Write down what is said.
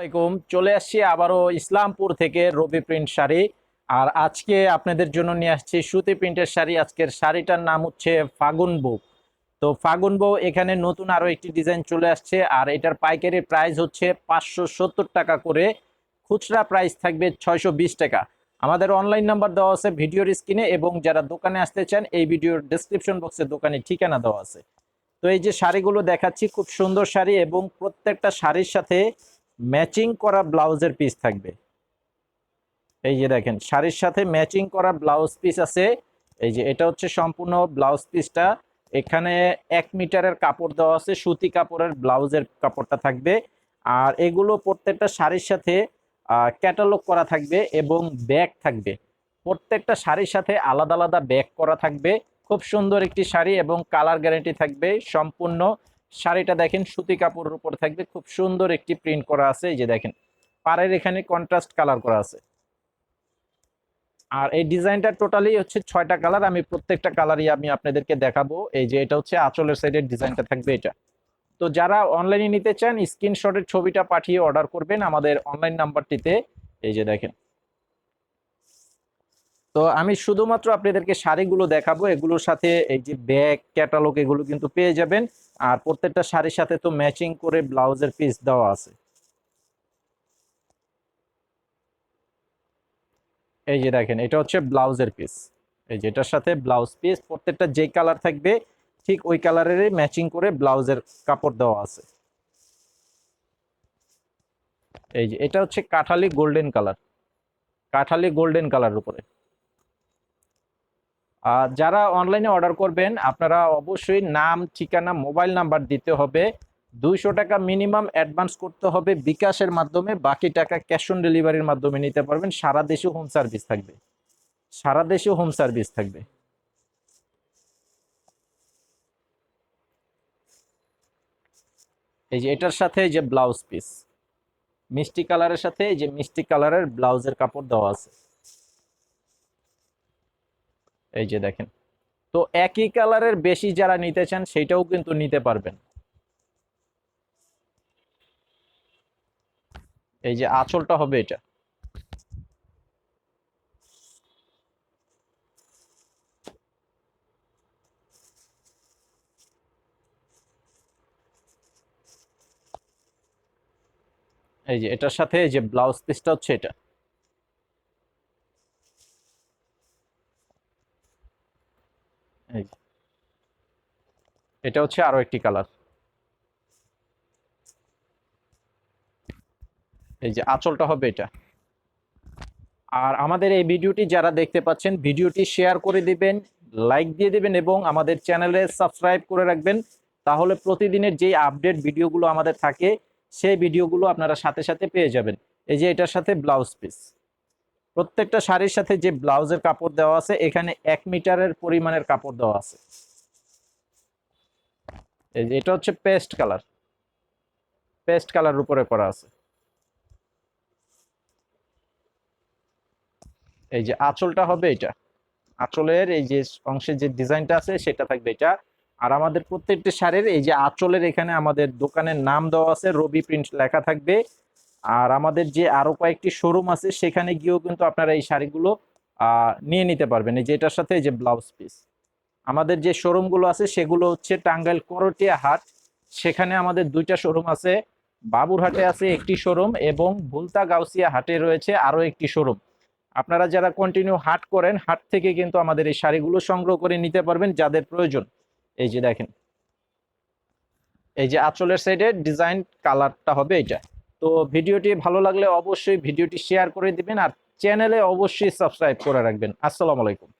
আসসালামাইকুম চলে আসছি আবারও ইসলামপুর থেকে রবি প্রিন্ট শাড়ি। আর আজকে আপনাদের জন্য নিয়ে আসছি সুতি প্রিন্টের শাড়ি। আজকের শাড়িটার নাম হচ্ছে ফাগুন বউ। তো ফাগুন বউ এখানে নতুন আরও একটি ডিজাইন চলে আসছে। আর এটার পাইকারি প্রাইস হচ্ছে পাঁচশো সত্তর টাকা করে। খুচরা প্রাইস থাকবে ছয়শো বিশ টাকা। আমাদের অনলাইন নাম্বার দেওয়া আছে ভিডিওর স্ক্রিনে এবং যারা দোকানে আসতে চান, এই ভিডিওর ডেসক্রিপশন বক্সে দোকানের ঠিকানা দেওয়া আছে। তো এই যে শাড়িগুলো দেখাচ্ছি, খুব সুন্দর শাড়ি এবং প্রত্যেকটা শাড়ির সাথে ম্যাচিং করা ব্লাউজের পিস থাকবে। এই যে দেখেন, শাড়ির সাথে ম্যাচিং করা ব্লাউজ পিস আছে। এই যে এটা হচ্ছে সম্পূর্ণ ব্লাউজ পিসটা এখানে এক মিটারের কাপড় দেওয়া আছে, সুতি কাপড়ের ব্লাউজের কাপড়টা থাকবে। আর এগুলো প্রত্যেকটা শাড়ির সাথে ক্যাটালগ করা থাকবে এবং ব্যাগ থাকবে। প্রত্যেকটা শাড়ির সাথে আলাদা আলাদা ব্যাগ করা থাকবে। খুব সুন্দর একটি শাড়ি এবং কালার গ্যারেন্টি থাকবে সম্পূর্ণ শাড়িটা দেখেন, সুতি কাপড়ের উপর থাকবে। খুব সুন্দর একটি প্রিন্ট করা আছে, এই যে দেখেন। পাড়ের এখানে কন্ট্রাস্ট কালার করা আছে। আর এই ডিজাইনটা টোটালি হচ্ছে ছয়টা কালার আমি প্রত্যেকটা কালারই আমি আপনাদেরকে দেখাবো। এই যে এটা হচ্ছে আঁচলের সাইডের ডিজাইনটা থাকবে এটা। তো যারা অনলাইনে নিতে চান স্ক্রিনশটের ছবিটা পাঠিয়ে অর্ডার করবেন আমাদের অনলাইন নাম্বারটিতে এই যে দেখেন। তো আমি শুধুমাত্র আপনাদেরকে শাড়িগুলো দেখাবো। এগুলোর সাথে এই যে ব্যাগ ক্যাটালগ এগুলো কিন্তু পেয়ে যাবেন। আর প্রত্যেকটা শাড়ির সাথে তো ম্যাচিং করে ব্লাউজের পিস দেওয়া আছে। এই যে দেখেন, এটা হচ্ছে ব্লাউজের পিস এই যে এটার সাথে ব্লাউজ পিস প্রত্যেকটা যে কালার থাকবে, ঠিক ওই কালারেরই ম্যাচিং করে ব্লাউজের কাপড় দেওয়া আছে। এই যে এটা হচ্ছে কাঠালি গোল্ডেন কালার কাঠালি গোল্ডেন কালার উপরে। যারা অনলাইনে অর্ডার করবেন, আপনারা অবশ্যই নাম, ঠিকানা মোবাইল নাম্বার দিতে হবে। দুইশো টাকা মিনিমাম অ্যাডভান্স করতে হবে বিকাশের মাধ্যমে, বাকি টাকা ক্যাশ অন ডেলিভারির মাধ্যমে নিতে পারবেন। সারা দেশে হোম সার্ভিস থাকবে। সারা দেশে হোম সার্ভিস থাকবে। এই যে এটার সাথে যে ব্লাউজ পিস মিষ্টি কালারের সাথে যে মিষ্টি কালারের ব্লাউজের কাপড় দেওয়া আছে। এই যে দেখেন। তো একই কালারের বেশি যারা নিতে চান সেটাও কিন্তু নিতে পারবেন। এই যে আঁচলটা হবে এটা। এই যে এটার সাথে এই যে ব্লাউজ পিসটা হচ্ছে এটা। এটা হচ্ছে আরও একটি কালার। এই যে আঁচলটা হবে এটা। আর আমাদের এই ভিডিওটি যারা দেখতে পাচ্ছেন, ভিডিওটি শেয়ার করে দিবেন, লাইক দিয়ে দিবেন এবং আমাদের চ্যানেলে সাবস্ক্রাইব করে রাখবেন। তাহলে প্রতিদিনের যে আপডেট ভিডিওগুলো আমাদের থাকে, সেই ভিডিওগুলো আপনারা সাথে সাথে পেয়ে যাবেন। এই যে এটার সাথে ব্লাউজ পিস। প্রত্যেকটা শাড়ির সাথে যে ব্লাউজের কাপড় দেওয়া আছে, এখানে এক মিটারের পরিমাণের কাপড় দেওয়া আছে। এটা হচ্ছে পেস্ট কালার। পেস্ট কালার উপরে করা আছে। এই যে আঁচলটা হবে এটা। আঁচলের এই যে অংশের যে ডিজাইনটা আছে, সেটা থাকবে এটা। আর আমাদের প্রত্যেকটি শাড়ির এই যে আঁচলের এখানে আমাদের দোকানের নাম দেওয়া আছে, রবি প্রিন্ট লেখা থাকবে। আর আমাদের যে আরও কয়েকটি শোরুম আছে, সেখানে গিয়েও কিন্তু আপনারা এই শাড়িগুলো নিয়ে নিতে পারবেন। এই যে এটার সাথে যে ব্লাউজ পিস আমাদের যে শোরুমগুলো আছে, সেগুলো হচ্ছে টাঙ্গাইল করটিয়া হাট। সেখানে আমাদের দুইটা শোরুম আছে। বাবুরহাটে আছে একটি শোরুম এবং ভুলতা গাউসিয়া হাটে রয়েছে আরও একটি শোরুম আপনারা যারা কন্টিনিউ হাট করেন, হাট থেকে কিন্তু আমাদের এই শাড়িগুলো সংগ্রহ করে নিতে পারবেন যাদের প্রয়োজন। এই যে দেখেন। এই যে আঁচলের সাইডে ডিজাইন কালারটা হবে এটা তো ভিডিওটি ভালো লাগলে অবশ্যই ভিডিওটি শেয়ার করে দিবেন আর চ্যানেলে অবশ্যই সাবস্ক্রাইব করে রাখবেন। আসসালামু আলাইকুম।